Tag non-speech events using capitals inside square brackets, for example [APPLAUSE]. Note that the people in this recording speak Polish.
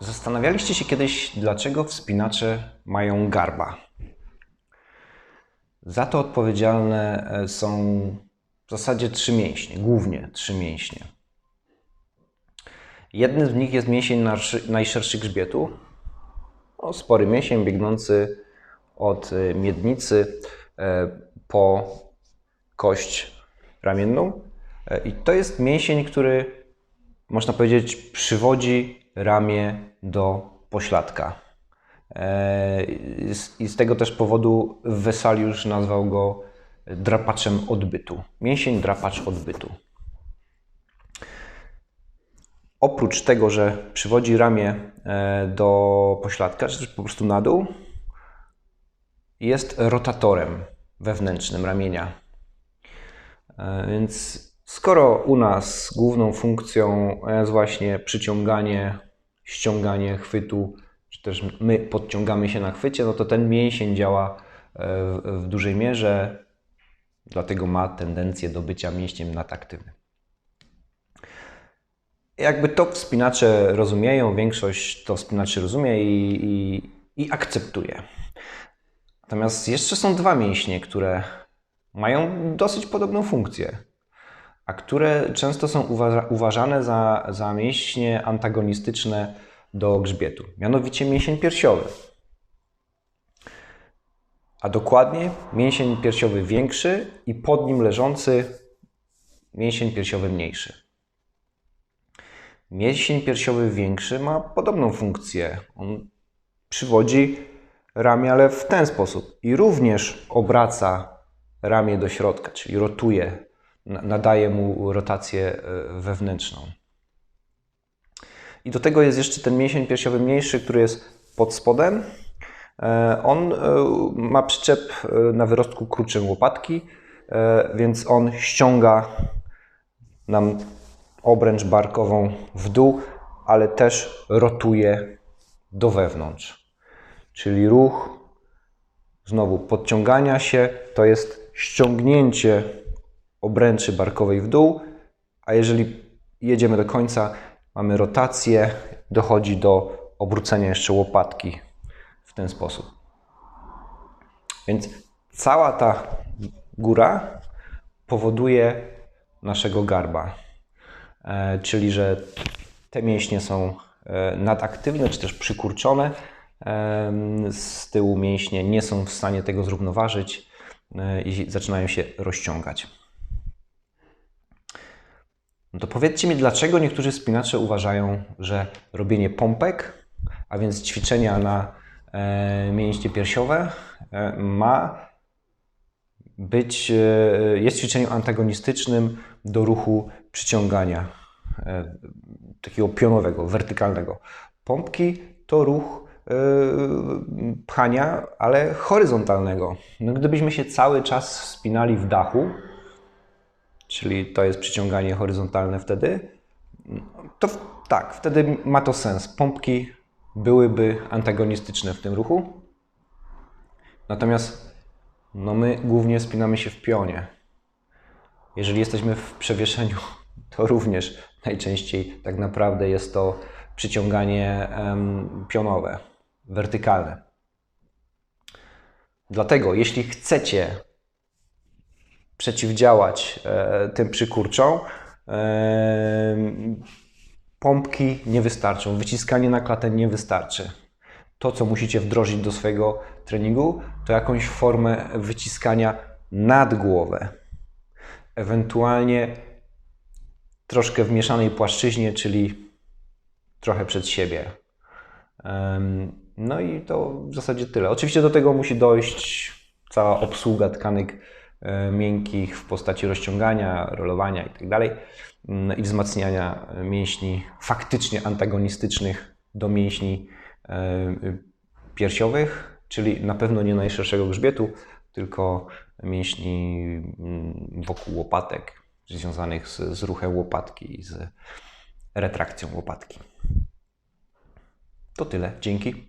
Zastanawialiście się kiedyś, dlaczego wspinacze mają garba? Za to odpowiedzialne e, są w zasadzie trzy mięśnie, głównie trzy mięśnie. Jednym z nich jest mięsień najszerszy grzbietu, no, spory mięsień biegnący od e, miednicy e, po kość ramienną. I to jest mięsień, który można powiedzieć przywodzi ramię do pośladka. E, I z- tego też powodu Wesaliusz nazwał go drapaczem odbytu. Mięsień drapacz odbytu. Oprócz tego, że przywodzi ramię e, do pośladka, czy też po prostu na dół, jest rotatorem wewnętrznym ramienia. E, Więc skoro u nas główną funkcją jest właśnie przyciąganie, ściąganie chwytu, czy też my podciągamy się na chwycie, no to ten mięsień działa e, w- w dużej mierze, dlatego ma tendencję do bycia mięśniem nadaktywnym. Jakby to wspinacze rozumieją, większość to wspinaczy rozumie i, i, i akceptuje. Natomiast jeszcze są dwa mięśnie, które mają dosyć podobną funkcję, a które często są uważa, uważane za, za mięśnie antagonistyczne do grzbietu, mianowicie mięsień piersiowy. A dokładnie mięsień piersiowy większy i pod nim leżący mięsień piersiowy mniejszy. Mięsień piersiowy większy ma podobną funkcję. On przywodzi ramię, ale w ten sposób i również obraca ramię do środka, czyli rotuje, na- nadaje mu rotację e, wewnętrzną. I do tego jest jeszcze ten mięsień piersiowy mniejszy, który jest pod spodem. E, On e, ma przyczep e, na wyrostku kruczym łopatki, więc on ściąga nam obręcz barkową w dół, ale też rotuje do wewnątrz. Czyli ruch znowu podciągania się to jest ściągnięcie obręczy barkowej w dół, a jeżeli jedziemy do końca, mamy rotację, dochodzi do obrócenia jeszcze łopatki w ten sposób. Więc cała ta góra powoduje naszego garba. E, czyli że te mięśnie są e, nadaktywne czy też przykurczone. Em, Z tyłu mięśnie nie są w stanie tego zrównoważyć e, i zaczynają się rozciągać. No to powiedzcie mi, dlaczego niektórzy spinacze uważają, że robienie pompek, a więc ćwiczenia na e, mięśnie piersiowe, e, ma być, e, jest ćwiczeniem antagonistycznym do ruchu przyciągania e, takiego pionowego, wertykalnego. Pompki to ruch e, pchania, ale horyzontalnego. No, gdybyśmy się cały czas wspinali w dachu, czyli to jest przyciąganie horyzontalne wtedy, to tak, wtedy ma to sens. Pompki byłyby antagonistyczne w tym ruchu. Natomiast no my głównie spinamy się w pionie. Jeżeli jesteśmy w przewieszeniu, [LAUGHS] to również najczęściej tak naprawdę jest to przyciąganie pionowe, wertykalne. Dlatego, jeśli chcecie przeciwdziałać e, tym przykurczom, e, pompki nie wystarczą, wyciskanie na klatę nie wystarczy. To, co musicie wdrożyć do swojego treningu, to jakąś formę wyciskania nad głowę. Ewentualnie troszkę w mieszanej płaszczyźnie, czyli trochę przed siebie. No i to w zasadzie tyle. Oczywiście do tego musi dojść cała obsługa tkanek miękkich w postaci rozciągania, rolowania itd. mm, i wzmacniania mięśni faktycznie antagonistycznych do mięśni e, piersiowych, czyli na pewno nie najszerszego grzbietu, tylko mięśni mm, wokół łopatek, związanych z, z ruchem łopatki i z retrakcją łopatki. To tyle. Dzięki.